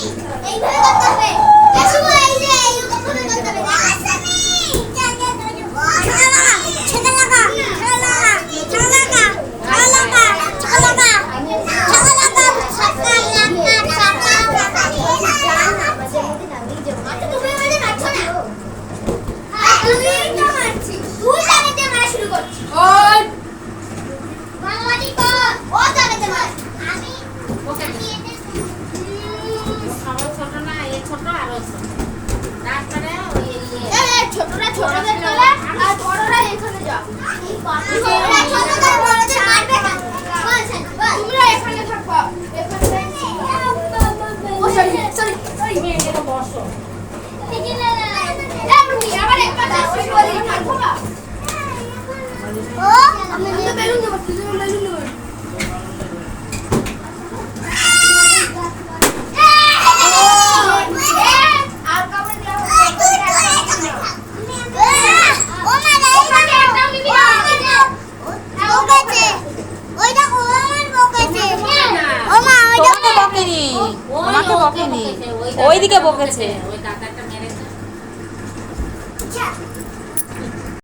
ありがとう ছোটরা ছোটদের তোলে আর বড়রা এখানে যাও ছোটরা ছোটদের বড়দের মারবে না তোমরা এখানে থাকো ও সরি সরি ওই মেয়েকে বসো আবার একটা তোমাকে ও মা ওইটা ওকে বকেনি। বকেছে, ওইদিকে বকেছে। ওই দাদাটা মেরেছে।